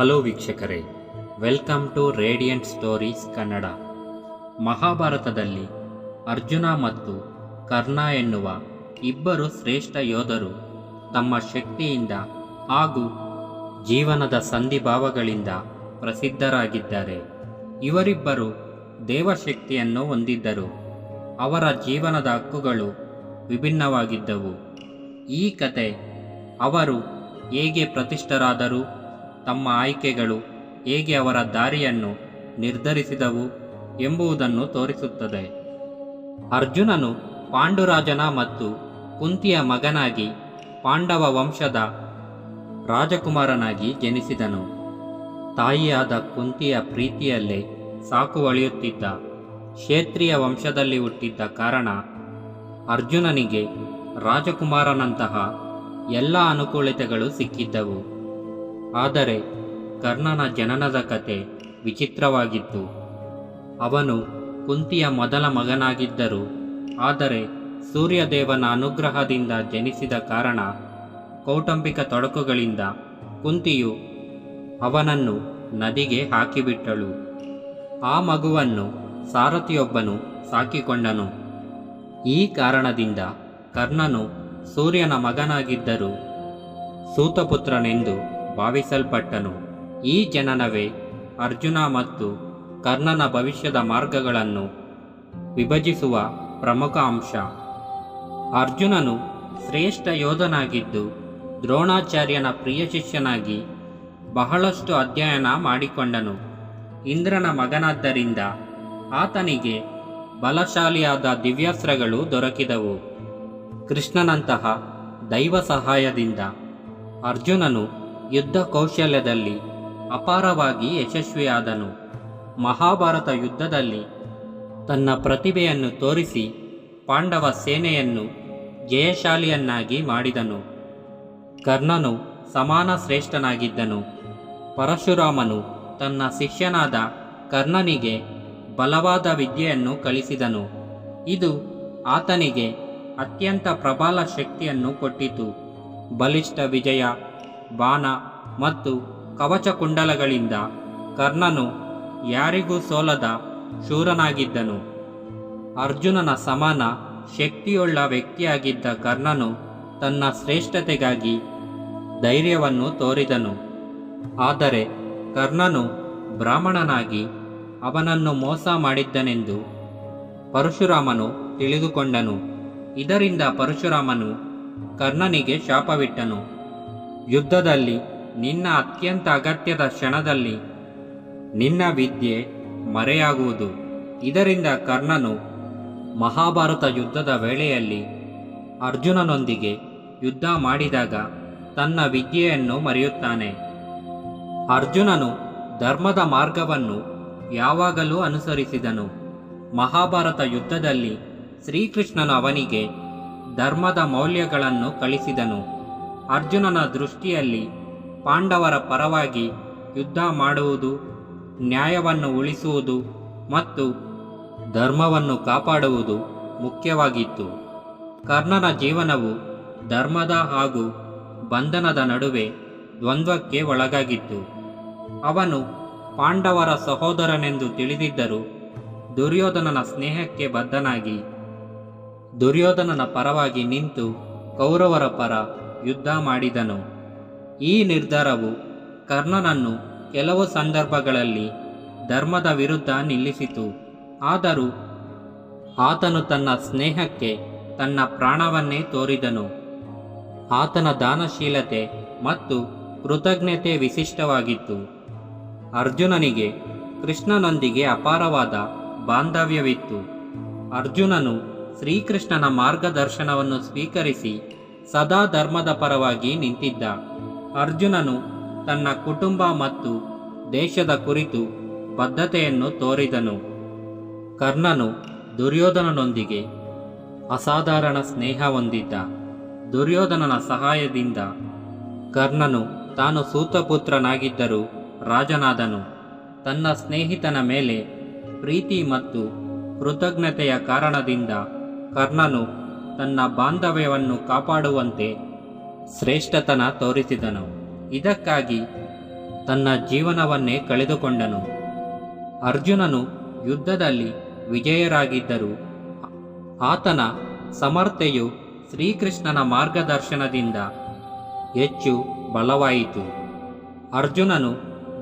Hello ವೀಕ್ಷಕರೇ, welcome to radiant stories Kannada. ಮಹಾಭಾರತದಲ್ಲಿ ಅರ್ಜುನ ಮತ್ತು ಕರ್ಣ ಎನ್ನುವ ಇಬ್ಬರು ಶ್ರೇಷ್ಠ ಯೋಧರು ತಮ್ಮ ಶಕ್ತಿಯಿಂದ ಹಾಗೂ ಜೀವನದ ಸಂಧಿಭಾವಗಳಿಂದ ಪ್ರಸಿದ್ಧರಾಗಿದ್ದಾರೆ. ಇವರಿಬ್ಬರು ದೇವಶಕ್ತಿಯನ್ನು ಹೊಂದಿದ್ದರು. ಅವರ ಜೀವನದ ಹಕ್ಕುಗಳು ವಿಭಿನ್ನವಾಗಿದ್ದವು. ಈ ಕತೆ ಅವರು ಹೇಗೆ ಪ್ರತಿಷ್ಠರಾದರು? ತಮ್ಮ ಆಯ್ಕೆಗಳು ಹೇಗೆ ಅವರ ದಾರಿಯನ್ನು ನಿರ್ಧರಿಸಿದವು ಎಂಬುದನ್ನು ತೋರಿಸುತ್ತದೆ. ಅರ್ಜುನನು ಪಾಂಡುರಾಜನ ಮತ್ತು ಕುಂತಿಯ ಮಗನಾಗಿ ಪಾಂಡವ ವಂಶದ ರಾಜಕುಮಾರನಾಗಿ ಜನಿಸಿದನು. ತಾಯಿಯಾದ ಕುಂತಿಯ ಪ್ರೀತಿಯಲ್ಲೇ ಸಾಕುವಳಿಯುತ್ತಿದ್ದ ಕ್ಷೇತ್ರಿಯ ವಂಶದಲ್ಲಿ ಹುಟ್ಟಿದ್ದ ಕಾರಣ ಅರ್ಜುನನಿಗೆ ರಾಜಕುಮಾರನಂತಹ ಎಲ್ಲ ಅನುಕೂಲತೆಗಳು ಸಿಕ್ಕಿದ್ದವು. ಆದರೆ ಕರ್ಣನ ಜನನದ ಕತೆ ವಿಚಿತ್ರವಾಗಿತ್ತು. ಅವನು ಕುಂತಿಯ ಮೊದಲ ಮಗನಾಗಿದ್ದರು. ಆದರೆ ಸೂರ್ಯದೇವನ ಅನುಗ್ರಹದಿಂದ ಜನಿಸಿದ ಕಾರಣ ಕೌಟುಂಬಿಕ ತೊಡಕುಗಳಿಂದ ಕುಂತಿಯು ಅವನನ್ನು ನದಿಗೆ ಹಾಕಿಬಿಟ್ಟಳು. ಆ ಮಗುವನ್ನು ಸಾರಥಿಯೊಬ್ಬನು ಸಾಕಿಕೊಂಡನು. ಈ ಕಾರಣದಿಂದ ಕರ್ಣನು ಸೂರ್ಯನ ಮಗನಾಗಿದ್ದರೂ. ಸೂತಪುತ್ರನೆಂದು ಭಾವಿಸಲ್ಪಟ್ಟನು. ಈ ಜನನವೇ ಅರ್ಜುನ ಮತ್ತು ಕರ್ಣನ ಭವಿಷ್ಯದ ಮಾರ್ಗಗಳನ್ನು ವಿಭಜಿಸುವ ಪ್ರಮುಖ ಅಂಶ. ಅರ್ಜುನನು ಶ್ರೇಷ್ಠ ಯೋಧನಾಗಿದ್ದು ದ್ರೋಣಾಚಾರ್ಯನ ಪ್ರಿಯ ಶಿಷ್ಯನಾಗಿ ಬಹಳಷ್ಟು ಅಧ್ಯಯನ ಮಾಡಿಕೊಂಡನು. ಇಂದ್ರನ ಮಗನಾದ್ದರಿಂದ ಆತನಿಗೆ ಬಲಶಾಲಿಯಾದ ದಿವ್ಯಾಸ್ತ್ರಗಳು ದೊರಕಿದವು. ಕೃಷ್ಣನಂತಹ ದೈವ ಸಹಾಯದಿಂದ ಅರ್ಜುನನು ಯುದ್ಧ ಕೌಶಲ್ಯದಲ್ಲಿ ಅಪಾರವಾಗಿ ಯಶಸ್ವಿಯಾದನು. ಮಹಾಭಾರತ ಯುದ್ಧದಲ್ಲಿ ತನ್ನ ಪ್ರತಿಭೆಯನ್ನು ತೋರಿಸಿ ಪಾಂಡವ ಸೇನೆಯನ್ನು ಜಯಶಾಲಿಯನ್ನಾಗಿ ಮಾಡಿದನು. ಕರ್ಣನು ಸಮಾನ ಶ್ರೇಷ್ಠನಾಗಿದ್ದನು. ಪರಶುರಾಮನು ತನ್ನ ಶಿಷ್ಯನಾದ ಕರ್ಣನಿಗೆ ಬಲವಾದ ವಿದ್ಯೆಯನ್ನು ಕಲಿಸಿದನು. ಇದು ಆತನಿಗೆ ಅತ್ಯಂತ ಪ್ರಬಲ ಶಕ್ತಿಯನ್ನು ಕೊಟ್ಟಿತು. ಬಲಿಷ್ಠ ವಿಜಯ ಬಾಣ ಮತ್ತು ಕವಚ ಕುಂಡಲಗಳಿಂದ ಕರ್ಣನು ಯಾರಿಗೂ ಸೋಲದ ಶೂರನಾಗಿದ್ದನು. ಅರ್ಜುನನ ಸಮಾನ ಶಕ್ತಿಯುಳ್ಳ ವ್ಯಕ್ತಿಯಾಗಿದ್ದ ಕರ್ಣನು ತನ್ನ ಶ್ರೇಷ್ಠತೆಗಾಗಿ ಧೈರ್ಯವನ್ನು ತೋರಿದನು. ಆದರೆ ಕರ್ಣನು ಬ್ರಾಹ್ಮಣನಾಗಿ ಅವನನ್ನು ಮೋಸ ಮಾಡಿದ್ದನೆಂದು ಪರಶುರಾಮನು ತಿಳಿದುಕೊಂಡನು. ಇದರಿಂದ ಪರಶುರಾಮನು ಕರ್ಣನಿಗೆ ಶಾಪವಿಟ್ಟನು. ಯುದ್ಧದಲ್ಲಿ, ನಿನ್ನ ಅತ್ಯಂತ ಅಗತ್ಯದ ಕ್ಷಣದಲ್ಲಿ ನಿನ್ನ ವಿದ್ಯೆ ಮರೆಯಾಗುವುದು. ಇದರಿಂದ ಕರ್ಣನು ಮಹಾಭಾರತ ಯುದ್ಧದ ವೇಳೆಯಲ್ಲಿ ಅರ್ಜುನನೊಂದಿಗೆ ಯುದ್ಧ ಮಾಡಿದಾಗ ತನ್ನ ವಿದ್ಯೆಯನ್ನು ಮರೆಯುತ್ತಾನೆ. ಅರ್ಜುನನು ಧರ್ಮದ ಮಾರ್ಗವನ್ನು ಯಾವಾಗಲೂ ಅನುಸರಿಸಿದನು. ಮಹಾಭಾರತ ಯುದ್ಧದಲ್ಲಿ ಶ್ರೀಕೃಷ್ಣನು ಅವನಿಗೆ ಧರ್ಮದ ಮೌಲ್ಯಗಳನ್ನು ಕಲಿಸಿದನು. ಅರ್ಜುನನ ದೃಷ್ಟಿಯಲ್ಲಿ ಪಾಂಡವರ ಪರವಾಗಿ ಯುದ್ಧ ಮಾಡುವುದು, ನ್ಯಾಯವನ್ನು ಉಳಿಸುವುದು ಮತ್ತು ಧರ್ಮವನ್ನು ಕಾಪಾಡುವುದು ಮುಖ್ಯವಾಗಿತ್ತು. ಕರ್ಣನ ಜೀವನವು ಧರ್ಮದ ಹಾಗೂ ಬಂಧನದ ನಡುವೆ ದ್ವಂದ್ವಕ್ಕೆ ಒಳಗಾಗಿತ್ತು. ಅವನು ಪಾಂಡವರ ಸಹೋದರನೆಂದು ತಿಳಿದಿದ್ದರೂ ದುರ್ಯೋಧನನ ಸ್ನೇಹಕ್ಕೆ ಬದ್ಧನಾಗಿ, ದುರ್ಯೋಧನನ ಪರವಾಗಿ ನಿಂತು ಕೌರವರ ಪರ ಯುದ್ಧ ಮಾಡಿದನು. ಈ ನಿರ್ಧಾರವು ಕರ್ಣನನ್ನು ಕೆಲವು ಸಂದರ್ಭಗಳಲ್ಲಿ ಧರ್ಮದ ವಿರುದ್ಧ ನಿಲ್ಲಿಸಿತು. ಆದರೂ ಆತನು ತನ್ನ ಸ್ನೇಹಕ್ಕೆ ತನ್ನ ಪ್ರಾಣವನ್ನೇ ತೋರಿದನು. ಆತನ ದಾನಶೀಲತೆ ಮತ್ತು ಕೃತಜ್ಞತೆ ವಿಶಿಷ್ಟವಾಗಿತ್ತು. ಅರ್ಜುನನಿಗೆ ಕೃಷ್ಣನೊಂದಿಗೆ ಅಪಾರವಾದ ಬಾಂಧವ್ಯವಿತ್ತು. ಅರ್ಜುನನು ಶ್ರೀಕೃಷ್ಣನ ಮಾರ್ಗದರ್ಶನವನ್ನು ಸ್ವೀಕರಿಸಿ ಸದಾ ಧರ್ಮದ ಪರವಾಗಿ ನಿಂತಿದ್ದ. ಅರ್ಜುನನು ತನ್ನ ಕುಟುಂಬ ಮತ್ತು ದೇಶದ ಕುರಿತು ಬದ್ಧತೆಯನ್ನು ತೋರಿದನು. ಕರ್ಣನು ದುರ್ಯೋಧನನೊಂದಿಗೆ ಅಸಾಧಾರಣ ಸ್ನೇಹ ಹೊಂದಿದ್ದ. ದುರ್ಯೋಧನನ ಸಹಾಯದಿಂದ ಕರ್ಣನು ತಾನು ಸೂತಪುತ್ರನಾಗಿದ್ದರೂ ರಾಜನಾದನು. ತನ್ನ ಸ್ನೇಹಿತನ ಮೇಲೆ ಪ್ರೀತಿ ಮತ್ತು ಕೃತಜ್ಞತೆಯ ಕಾರಣದಿಂದ ಕರ್ಣನು ತನ್ನ ಬಾಂಧವ್ಯವನ್ನು ಕಾಪಾಡುವಂತೆ ಶ್ರೇಷ್ಠತನ ತೋರಿಸಿದನು. ಇದಕ್ಕಾಗಿ ತನ್ನ ಜೀವನವನ್ನೇ ಕಳೆದುಕೊಂಡನು. ಅರ್ಜುನನು ಯುದ್ಧದಲ್ಲಿ ವಿಜಯರಾಗಿದ್ದರು ಆತನ ಸಮರ್ಥೆಯು ಶ್ರೀಕೃಷ್ಣನ ಮಾರ್ಗದರ್ಶನದಿಂದ ಹೆಚ್ಚು ಬಲವಾಯಿತು. ಅರ್ಜುನನು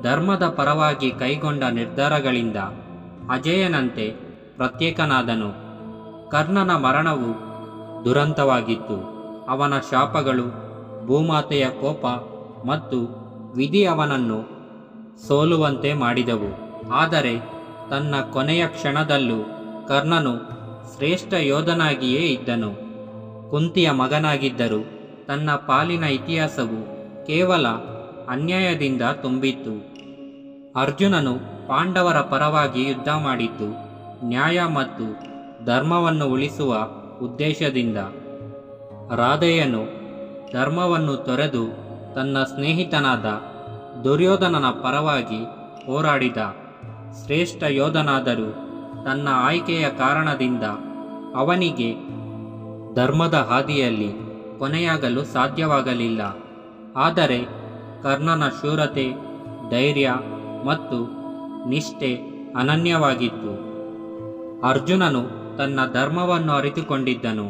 ಧರ್ಮದ ಪರವಾಗಿ ಕೈಗೊಂಡ ನಿರ್ಧಾರಗಳಿಂದ ಅಜಯನಂತೆ ಪ್ರತ್ಯೇಕನಾದನು. ಕರ್ಣನ ಮರಣವು ದುರಂತವಾಗಿತ್ತು. ಅವನ ಶಾಪಗಳು, ಭೂಮಾತೆಯ ಕೋಪ ಮತ್ತು ವಿಧಿ ಅವನನ್ನು ಸೋಲುವಂತೆ ಮಾಡಿದವು. ಆದರೆ ತನ್ನ ಕೊನೆಯ ಕ್ಷಣದಲ್ಲೂ ಕರ್ಣನು ಶ್ರೇಷ್ಠ ಯೋಧನಾಗಿಯೇ ಇದ್ದನು. ಕುಂತಿಯ ಮಗನಾಗಿದ್ದರೂ ತನ್ನ ಪಾಲಿನ ಇತಿಹಾಸವು ಕೇವಲ ಅನ್ಯಾಯದಿಂದ ತುಂಬಿತ್ತು. ಅರ್ಜುನನು ಪಾಂಡವರ ಪರವಾಗಿ ಯುದ್ಧ ಮಾಡಿದ್ದು ನ್ಯಾಯ ಮತ್ತು ಧರ್ಮವನ್ನು ಉಳಿಸುವ ಉದ್ದೇಶದಿಂದ. ರಾಧೆಯನು ಧರ್ಮವನ್ನು ತೊರೆದು ತನ್ನ ಸ್ನೇಹಿತನಾದ ದುರ್ಯೋಧನನ ಪರವಾಗಿ ಹೋರಾಡಿದ. ಶ್ರೇಷ್ಠ ಯೋಧನಾದರೂ ತನ್ನ ಆಯ್ಕೆಯ ಕಾರಣದಿಂದ ಅವನಿಗೆ ಧರ್ಮದ ಹಾದಿಯಲ್ಲಿ ಕೊನೆಯಾಗಲು ಸಾಧ್ಯವಾಗಲಿಲ್ಲ. ಆದರೆ ಕರ್ಣನ ಶೂರತೆ, ಧೈರ್ಯ ಮತ್ತು ನಿಷ್ಠೆ ಅನನ್ಯವಾಗಿತ್ತು. ಅರ್ಜುನನು ತನ್ನ ಧರ್ಮವನ್ನು ಅರಿತುಕೊಂಡಿದ್ದನು.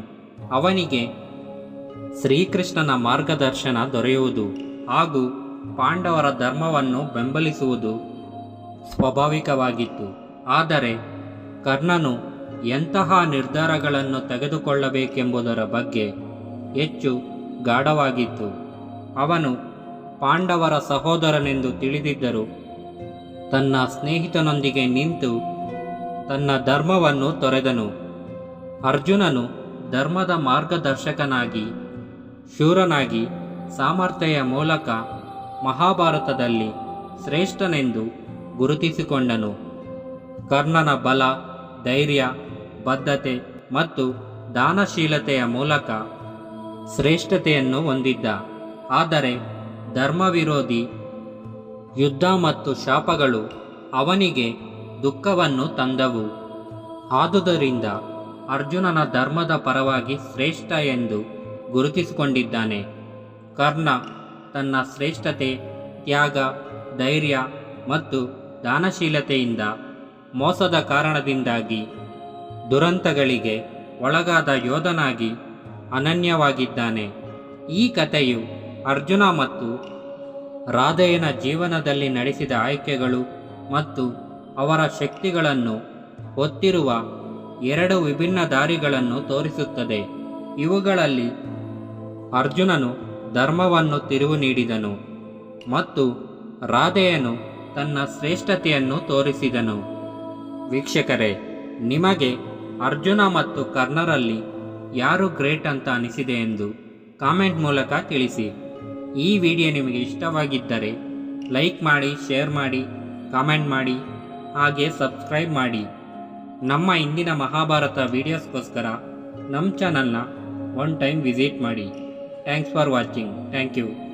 ಅವನಿಗೆ ಶ್ರೀಕೃಷ್ಣನ ಮಾರ್ಗದರ್ಶನ ದೊರೆಯುವುದು ಹಾಗೂ ಪಾಂಡವರ ಧರ್ಮವನ್ನು ಬೆಂಬಲಿಸುವುದು ಸ್ವಾಭಾವಿಕವಾಗಿತ್ತು. ಆದರೆ ಕರ್ಣನು ಎಂತಹ ನಿರ್ಧಾರಗಳನ್ನು ತೆಗೆದುಕೊಳ್ಳಬೇಕೆಂಬುದರ ಬಗ್ಗೆ ಹೆಚ್ಚು ಗಾಢವಾಗಿತ್ತು. ಅವನು ಪಾಂಡವರ ಸಹೋದರನೆಂದು ತಿಳಿದಿದ್ದರು ತನ್ನ ಸ್ನೇಹಿತನೊಂದಿಗೆ ನಿಂತು ತನ್ನ ಧರ್ಮವನ್ನು ತೊರೆದನು. ಅರ್ಜುನನು ಧರ್ಮದ ಮಾರ್ಗದರ್ಶಕನಾಗಿ, ಶೂರನಾಗಿ ಸಾಮರ್ಥ್ಯ ಮೂಲಕ ಮಹಾಭಾರತದಲ್ಲಿ ಶ್ರೇಷ್ಠನೆಂದು ಗುರುತಿಸಿಕೊಂಡನು. ಕರ್ಣನ ಬಲ, ಧೈರ್ಯ, ಬದ್ಧತೆ ಮತ್ತು ದಾನಶೀಲತೆಯ ಮೂಲಕ ಶ್ರೇಷ್ಠತೆಯನ್ನು ಹೊಂದಿದ್ದ. ಆದರೆ ಧರ್ಮವಿರೋಧಿ, ಯುದ್ಧ ಮತ್ತು ಶಾಪಗಳು ಅವನಿಗೆ ದುಃಖವನ್ನು ತಂದವು. ಆದುದರಿಂದ ಅರ್ಜುನನ ಧರ್ಮದ ಪರವಾಗಿ ಶ್ರೇಷ್ಠ ಎಂದು ಗುರುತಿಸಿಕೊಂಡಿದ್ದಾನೆ. ಕರ್ಣ ತನ್ನ ಶ್ರೇಷ್ಠತೆ, ತ್ಯಾಗ, ಧೈರ್ಯ ಮತ್ತು ದಾನಶೀಲತೆಯಿಂದ ಮೋಸದ ಕಾರಣದಿಂದಾಗಿ ದುರಂತಗಳಿಗೆ ಒಳಗಾದ ಯೋಧನಾಗಿ ಅನನ್ಯವಾಗಿದ್ದಾನೆ. ಈ ಕಥೆಯು ಅರ್ಜುನ ಮತ್ತು ರಾಧೆಯನ ಜೀವನದಲ್ಲಿ ನಡೆಸಿದ ಆಯ್ಕೆಗಳು ಮತ್ತು ಅವರ ಶಕ್ತಿಗಳನ್ನು ಹೊತ್ತಿರುವ ಎರಡು ವಿಭಿನ್ನ ದಾರಿಗಳನ್ನು ತೋರಿಸುತ್ತದೆ. ಇವುಗಳಲ್ಲಿ ಅರ್ಜುನನು ಧರ್ಮವನ್ನು ತಿರುವು ನೀಡಿದನು ಮತ್ತು ರಾಧೆಯನು ತನ್ನ ಶ್ರೇಷ್ಠತೆಯನ್ನು ತೋರಿಸಿದನು. ವೀಕ್ಷಕರೇ, ನಿಮಗೆ ಅರ್ಜುನ ಮತ್ತು ಕರ್ಣರಲ್ಲಿ ಯಾರು ಗ್ರೇಟ್ ಅಂತ ಅನಿಸಿದೆ ಎಂದು ಕಾಮೆಂಟ್ ಮೂಲಕ ತಿಳಿಸಿ. ಈ ವಿಡಿಯೋ ನಿಮಗೆ ಇಷ್ಟವಾಗಿದ್ದರೆ ಲೈಕ್ ಮಾಡಿ, ಶೇರ್ ಮಾಡಿ, ಕಾಮೆಂಟ್ ಮಾಡಿ. ಹಾಗೆ ಸಬ್ಸ್ಕ್ರೈಬ್ ಮಾಡಿ. ನಮ್ಮ ಇಂದಿನ ಮಹಾಭಾರತ ವಿಡಿಯೋಸ್ಗೋಸ್ಕರ ನಮ್ಮ ಚಾನಲ್ನ ಒನ್ ಟೈಮ್ ವಿಸಿಟ್ ಮಾಡಿ. Thanks for watching. Thank you.